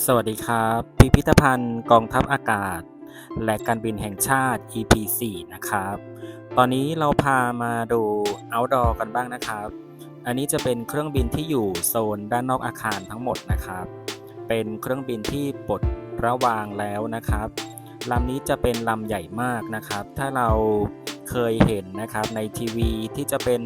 สวัสดีครับ พิพิธภัณฑ์กองทัพอากาศ และการบินแห่งชาติ EP 4นะครับ ตอนนี้เราพามาดู outdoor กันบ้างนะครับ อันนี้จะเป็นเครื่องบินที่อยู่โซนด้านนอกอาคารทั้งหมดนะครับ เป็นเครื่องบินที่ปลดระวางแล้วนะครับลำนี้จะเป็นลำใหญ่มากนะครับ ถ้าเราเคยเห็นนะครับในทีวีที่จะเป็น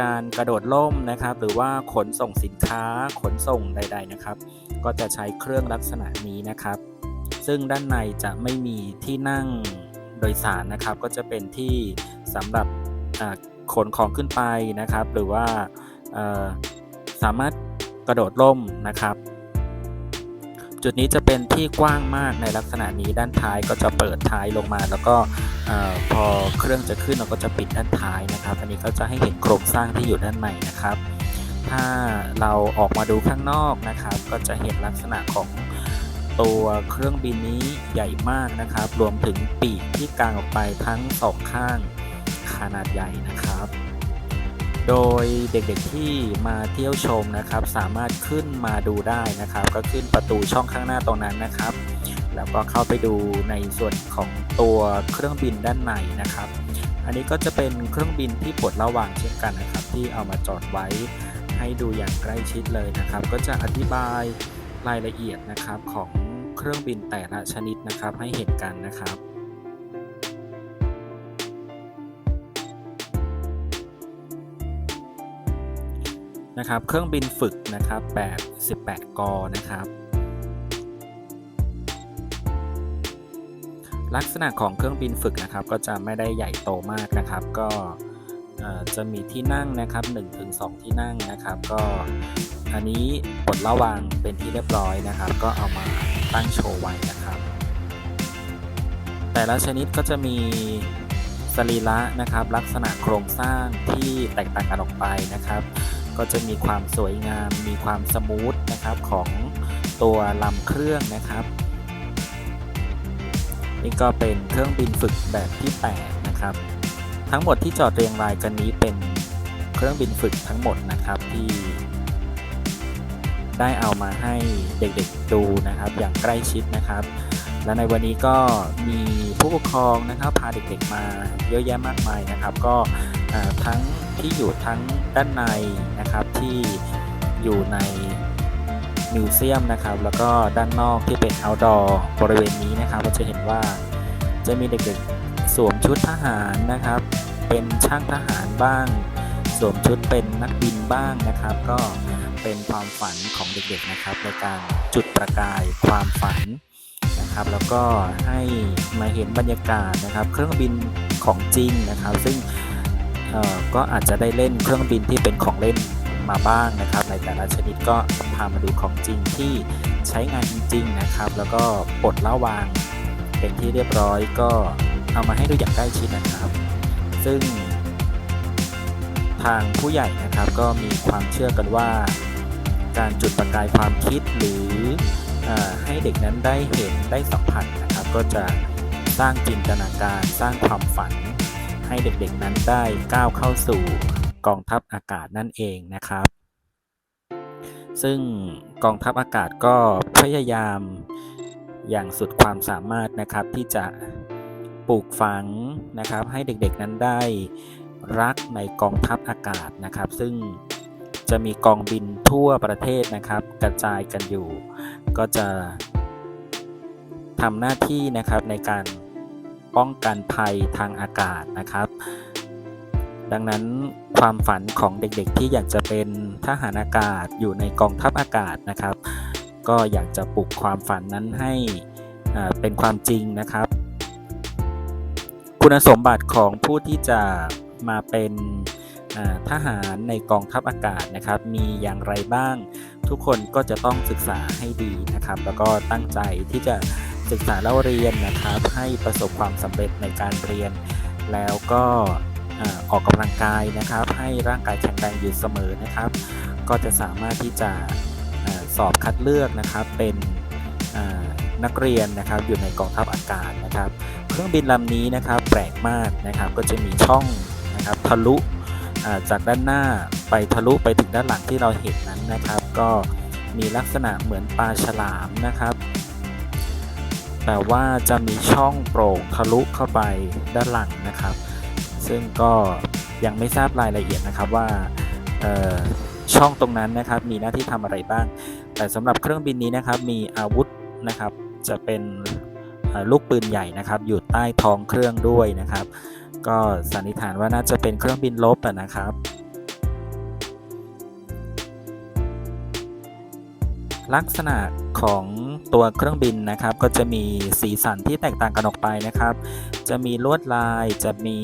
การกระโดดล่มนะครับ หรือว่าขนส่งสินค้าขนส่งใด ๆนะครับ ก็จะใช้เครื่องลักษณะนี้นะครับ ซึ่งด้านในจะไม่มีที่นั่งโดยสารนะครับ ก็จะเป็นที่สำหรับขนของขึ้นไปนะครับ หรือว่าสามารถกระโดดล่มนะครับ จุดนี้จะเป็นที่กว้างมากในลักษณะนี้ด้านท้ายก็จะเปิดท้ายลงมา แล้วก็พอเครื่องจะขึ้นเราก็จะปิดด้านท้ายนะครับ อันนี้ก็จะให้เห็นโครงสร้างที่อยู่ด้านในนะครับ ถ้าเราออกมาดูข้างนอกนะครับ ก็จะเห็นลักษณะของตัวเครื่องบินนี้ใหญ่มากนะครับ รวมถึงปีกที่กางออกไปทั้งสองข้างขนาดใหญ่นะครับ โดยเด็กๆที่มาเที่ยวชมนะครับ สามารถขึ้นมาดูได้นะครับ ก็ขึ้นประตูช่องข้างหน้าตรงนั้นนะครับ แล้วก็เข้าไปดูในส่วนของตัวเครื่องบินด้านในนะครับ อันนี้ก็จะเป็นเครื่องบินที่ปลดระหว่างเช่นกันนะครับ ที่เอามาจอดไว้ให้ดูอย่างใกล้ชิดเลยนะครับ ก็จะอธิบายรายละเอียดนะครับของเครื่องบินแต่ละชนิดนะครับให้เห็นกันนะครับ นะครับเครื่องบินฝึกนะครับแบบ 18 กอนะครับ ลักษณะของเครื่องบินฝึกนะครับก็จะไม่ได้ใหญ่โตมากนะครับ ก็จะมีที่นั่งนะครับ 1-2 ที่นั่งนะครับ ก็อันนี้ปลดระวางเป็นที่เรียบร้อยนะครับ ก็เอามาตั้งโชว์ไว้นะครับ แต่ละชนิดก็จะมีสรีระนะครับ ลักษณะโครงสร้างที่แตกต่างกันออกไปนะครับ ก็จะมีความสวยงาม มีความสมูทนะครับของตัวลำเครื่องนะครับ นี่ก็เป็นเครื่องบินฝึกแบบที่ 8 นะครับ ทั้งหมดที่จอดเรียงรายกันนี้เป็นเครื่องบินฝึกทั้งหมดนะครับที่ได้เอามาให้เด็กๆดูนะครับ อย่างใกล้ชิดนะครับ และในวันนี้ก็มีผู้ปกครองนะครับพาเด็กๆมาเยอะแยะมากมายนะครับ ก็ทั้ง ที่อยู่ทั้งด้านในนะครับที่อยู่ในมิวเซียมนะครับ แล้วก็ด้านนอกที่เป็น outdoor บริเวณนี้นะครับก็จะเห็นว่าจะมีเด็กๆสวมชุดทหารนะครับ เป็นช่างทหารบ้าง สวมชุดเป็นนักบินบ้างนะครับ ก็เป็นความฝันของเด็กๆนะครับ ในการจุดประกายความฝันนะครับ แล้วก็ให้มาเห็นบรรยากาศนะครับ เครื่องบินของจริงนะครับ ซึ่ง ก็อาจจะได้เล่นเครื่องบินที่เป็นของเล่นมาบ้างนะครับ ในแต่ละชนิดก็พามาดูของจริงที่ใช้งานจริงๆนะครับ แล้วก็ปลดละวางเป็นที่เรียบร้อยก็เอามาให้ดูอย่างใกล้ชิดนะครับ ซึ่ง ทางผู้ใหญ่นะครับก็มีความเชื่อกันว่า การจุดประกายความคิดหรืออให้เด็กนั้นได้เห็นได้สัมผัสนะครับ ก็จะสร้างจินตนาการสร้างความฝัน ให้เด็กๆนั้นได้ก้าวเข้าสู่กองทัพอากาศนั่นเองนะครับ ซึ่งกองทัพอากาศก็พยายามอย่างสุดความสามารถนะครับที่จะปลูกฝังนะครับ ให้เด็กๆนั้นได้รักในกองทัพอากาศนะครับ ซึ่งจะมีกองบินทั่วประเทศนะครับ กระจายกันอยู่ ก็จะทำหน้าที่นะครับในการ ป้องกันภัยทางอากาศนะครับ ดังนั้นความฝันของเด็กๆที่อยากจะเป็นทหารอากาศอยู่ในกองทัพอากาศนะครับ ก็อยากจะปลุกความฝันนั้นให้เป็นความจริงนะครับ คุณสมบัติของผู้ที่จะมาเป็นทหารในกองทัพอากาศนะครับ มีอย่างไรบ้าง ทุกคนก็จะต้องศึกษาให้ดีนะครับ แล้วก็ตั้งใจที่จะ ศึกษาเล่าเรียนนะครับให้ประสบความสำเร็จในการเรียน แล้วก็ออกกำลังกายนะครับ ให้ร่างกายแข็งแรงอยู่เสมอนะครับ ก็จะสามารถที่จะสอบคัดเลือกนะครับเป็นนักเรียนนะครับอยู่ในกองทัพอากาศนะครับ เครื่องบินลำนี้นะครับแปลกมากนะครับก็จะมีช่องนะครับทะลุจากด้านหน้าไปทะลุไปถึงด้านหลังที่เราเห็นนั้นนะครับ ก็มีลักษณะเหมือนปลาฉลามนะครับ แต่ว่าจะมีช่องโปร่งทะลุเข้าไปด้านหลังนะครับ ซึ่งก็ยังไม่ทราบรายละเอียดนะครับว่าช่องตรงนั้นนะครับมีหน้าที่ทำอะไรบ้าง แต่สำหรับเครื่องบินนี้นะครับมีอาวุธนะครับจะเป็นลูกปืนใหญ่นะครับอยู่ใต้ท้องเครื่องด้วยนะครับ ก็สันนิษฐานว่าน่าจะเป็นเครื่องบินลบอะนะครับ ลักษณะของ ตัวเครื่องบินนะครับ ก็จะมีสีสันที่แตกต่างกันออกไปนะครับ จะมีลวดลายจะมี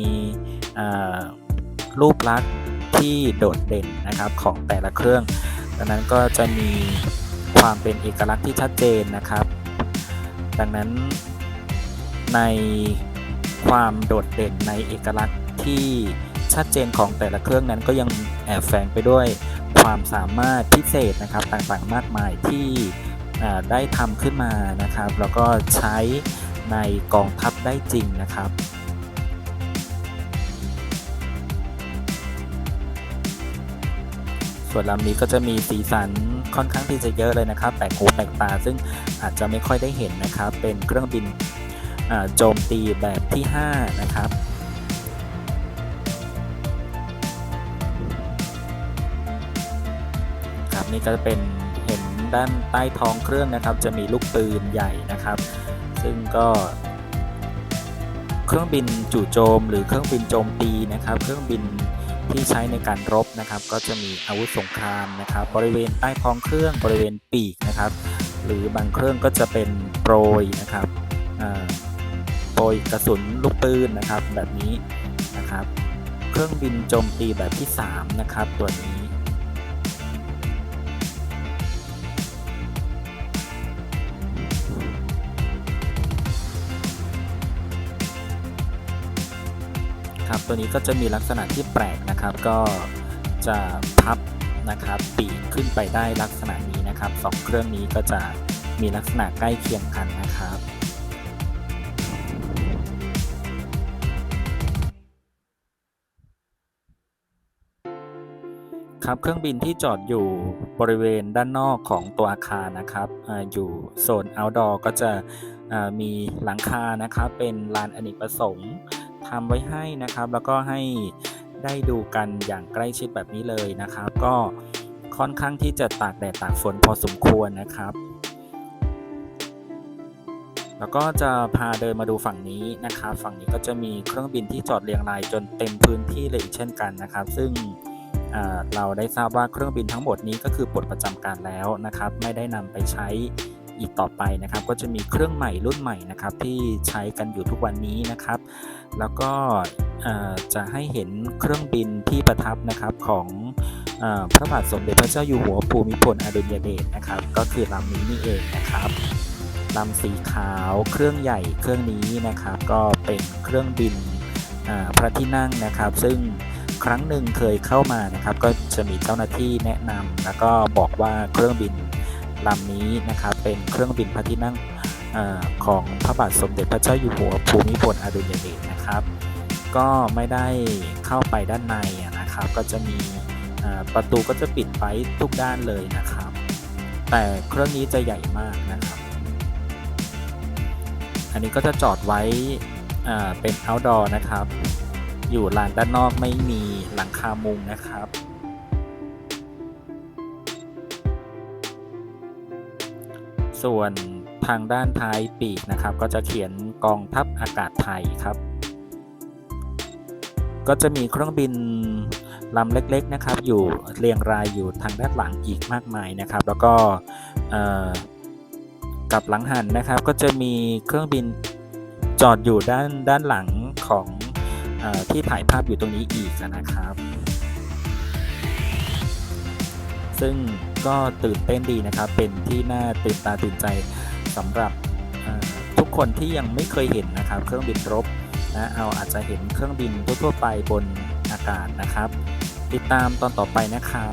รูปลักษณ์ที่โดดเด่นนะครับของแต่ละเครื่อง ดังนั้นก็จะมีความเป็นเอกลักษณ์ที่ชัดเจนนะครับ ดังนั้นในความโดดเด่นในเอกลักษณ์ที่ชัดเจนของแต่ละเครื่องนั้นก็ยังแอบแฝงไปด้วยความสามารถพิเศษนะครับต่างๆมากมายที่ ได้ทำขึ้นมานะครับ แล้วก็ใช้ในกองทัพได้จริงนะครับส่วนลำนี้ก็จะมีสีสันค่อนข้างที่จะเยอะเลยนะครับแปลกหูแปลกตาซึ่งอาจจะไม่ค่อยได้เห็นนะครับ เป็นเครื่องบินโจมตีแบบที่ 5 นะครับ ครับนี่ก็จะเป็น ด้านใต้ท้องเครื่องนะครับ จะมีลูกปืนใหญ่นะครับ ซึ่งก็ เครื่องบินจู่โจม หรือเครื่องบินโจมตีนะครับ เครื่องบินที่ใช้ในการรบนะครับ ก็จะมีอาวุธสงครามนะครับ บริเวณใต้ท้องเครื่องบริเวณปีกนะครับ หรือบางเครื่องก็จะเป็นโปรยนะครับโปรยกระสุนลูกปืนนะครับแบบนี้นะครับ เครื่องบินโจมตีแบบที่ 3 นะครับ ตัวนี้ ตัวนี้ก็จะมีลักษณะที่แปลกนะครับ ก็จะพับนะครับปีกขึ้นไปได้ลักษณะนี้นะครับสองเครื่องนี้ก็จะมีลักษณะใกล้เคียงกันนะครับครับเครื่องบินที่จอดอยู่บริเวณด้านนอกของตัวอาคารนะครับออยู่โซน outdoor ก็จะมีหลังคานะครับ เป็นลานอเนกประสงค์ ทำไว้ให้นะครับ แล้วก็ให้ได้ดูกันอย่างใกล้ชิดแบบนี้เลยนะครับ ก็ค่อนข้างที่จะตากแดดตากฝนพอสมควรนะครับ แล้วก็จะพาเดินมาดูฝั่งนี้นะครับ ฝั่งนี้ก็จะมีเครื่องบินที่จอดเรียงรายจนเต็มพื้นที่เลยอีกเช่นกันนะครับ ซึ่งเราได้ทราบว่าเครื่องบินทั้งหมดนี้ก็คือปลดประจำการแล้วนะครับ ไม่ได้นำไปใช้ อีกต่อไปนะครับ ก็จะมีเครื่องใหม่รุ่นใหม่นะครับ ที่ใช้กันอยู่ทุกวันนี้นะครับ แล้วก็จะให้เห็นเครื่องบินที่ประทับนะครับของอพระบาทสมเด็จพระเจ้าอยู่หัวภูมิพลอดุลยเดชนะครับ ก็คือลำนี้นี่เองนะครับลำสีขาวเครื่องใหญ่เครื่องนี้นะครับ ก็เป็นเครื่องบินพระที่นั่งนะครับ ซึ่งครั้งหนึ่งเคยเข้ามานะครับ ก็จะมีเจ้าหน้าที่แนะนำแล้วก็บอกว่าเครื่องบิน ลำนี้นะครับเป็นเครื่องบินพระที่นั่งอของพระบาทสมเด็จพระเจ้าอยู่หัวภูมิพลอดุลยเดชนะครับ ก็ไม่ได้เข้าไปด้านในนะครับ ก็จะมีประตูก็จะปิดไว้ทุกด้านเลยนะครับ แต่เครื่องนี้จะใหญ่มากนะครับ อันนี้ก็จะจอดไว้เป็น outdoor นะครับ อยู่ลานด้านนอกไม่มีหลังคามุงนะครับ ส่วนทางด้านท้ายปีกนะครับ ก็จะเขียนกองทัพอากาศไทยครับ ก็จะมีเครื่องบินลำเล็กๆนะครับ อยู่เรียงรายอยู่ทางด้านหลังอีกมากมายนะครับ แล้วก็กับหลังหันนะครับ ก็จะมีเครื่องบินจอดอยู่ด้านด้านหลังของอที่ถ่ายภาพอยู่ตรงนี้อีกนะครับ ซึ่งก็ตื่นเต้นดีนะครับ เป็นที่น่าตื่นตาตื่นใจสำหรับทุกคนที่ยังไม่เคยเห็นนะครับ เครื่องบินรบนะเอาอาจจะเห็นเครื่องบินทั่วๆไปบนอากาศนะครับ ติดตามตอนต่อไปนะครับ